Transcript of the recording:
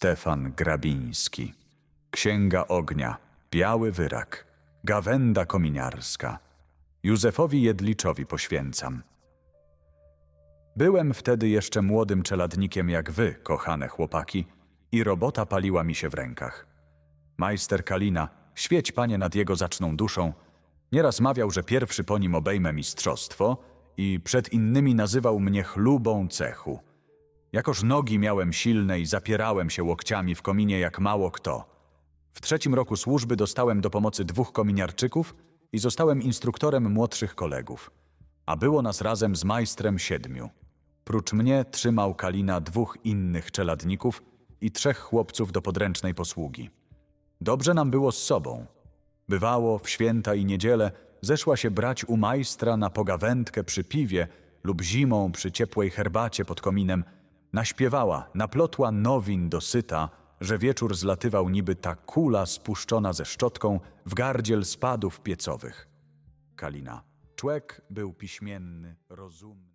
Stefan Grabiński. Księga ognia, biały wyrak, gawenda kominiarska. Józefowi Jedliczowi poświęcam. Byłem wtedy jeszcze młodym czeladnikiem jak wy, kochane chłopaki, i robota paliła mi się w rękach. Majster Kalina, świeć panie nad jego zaczną duszą, nieraz mawiał, że pierwszy po nim obejmę mistrzostwo i przed innymi nazywał mnie chlubą cechu. Jakoż nogi miałem silne i zapierałem się łokciami w kominie jak mało kto. W trzecim roku służby dostałem do pomocy dwóch kominiarczyków i zostałem instruktorem młodszych kolegów. A było nas razem z majstrem siedmiu. Prócz mnie trzymał Kalina dwóch innych czeladników i trzech chłopców do podręcznej posługi. Dobrze nam było z sobą. Bywało w święta i niedzielę zeszła się brać u majstra na pogawędkę przy piwie lub zimą przy ciepłej herbacie pod kominem. Naśpiewała, naplotła nowin dosyta, że wieczór zlatywał niby ta kula spuszczona ze szczotką w gardziel spadów piecowych. Kalina. Człek był piśmienny, rozumny.